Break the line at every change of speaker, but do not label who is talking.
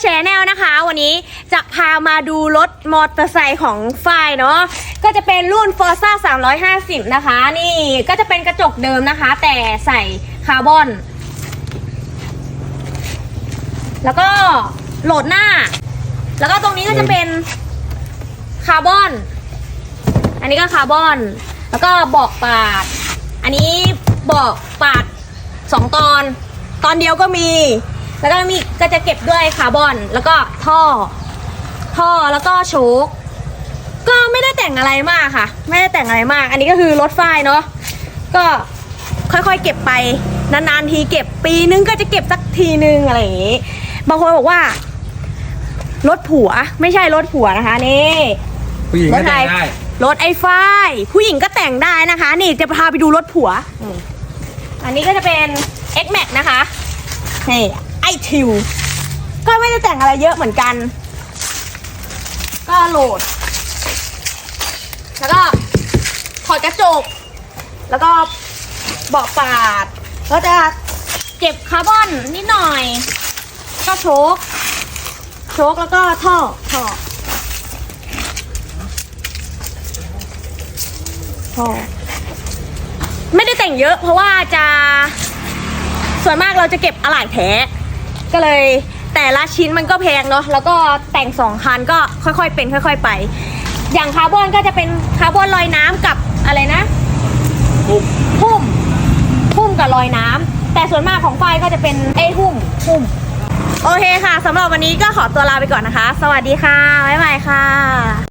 แชนแนลนะคะ วันนี้จะพามาดูรถมอเตอร์ไซค์ของฝ้ายเนาะก็จะเป็นรุ่น Forza 350 นะคะ นี่ก็จะเป็นกระจกเดิมนะคะ แต่ใส่คาร์บอน แล้วก็โหลดหน้า แล้วก็ตรงนี้ก็จะเป็นคาร์บอน อันนี้ก็คาร์บอน แล้วก็เบอกปาด อันนี้เบอกปาดสองตอน ตอนเดียวก็มี แล้วก็มีก็จะเก็บด้วยคาร์บอน แล้วก็ท่อ ท่อแล้วก็โชคก็ไม่ได้แต่งอะไรมากค่ะ ไม่ได้แต่งอะไรมาก อันนี้ก็คือรถฝ้ายเนาะก็ค่อยๆเก็บไปนานๆทีเก็บปีนึงก็จะเก็บสักทีนึงอะไรอย่างงี้ บางคนบอกว่ารถผัวไม่ใช่รถผัวนะคะนี่
ผู้หญิง
ร
ก็
ถใคร
แต่งได้
รถไอ้ฝ้ายผู้หญิงก็แต่งได้นะคะ นี่จะพาไปดูรถผัวอืมอันนี้ก็จะเป็น X Max นะคะนี่ไอ ทิว ก็ไม่ได้แต่งอะไรเยอะเหมือนกัน ก็โหลด แล้วก็ถอดกระจก แล้วก็เบาะปาด ก็จะเก็บคาร์บอนนิดหน่อย ก็โชคโชคแล้วก็ท่อท่อพอไม่ได้แต่งเยอะเพราะว่าจะส่วนมากเราจะเก็บอะไหล่แท้ ก็เลยแต่ละชิ้นมันก็แพงเนาะแล้วก็แต่งสองคันก็ค่อยๆเป็นค่อย ๆ ไป อย่างคาร์บอนก็จะเป็นคาร์บอนลอยน้ำกับอะไรนะ
ปุ๊บ
หุ้มหุ้มกับลอยน้ำแต่ส่วนมากของไฟก็จะเป็นไอ้หุ้มหุ้มโอเคค่ะสำหรับวันนี้ก็ขอตัวลาไปก่อนนะคะ สวัสดีค่ะบ๊ายบายค่ะ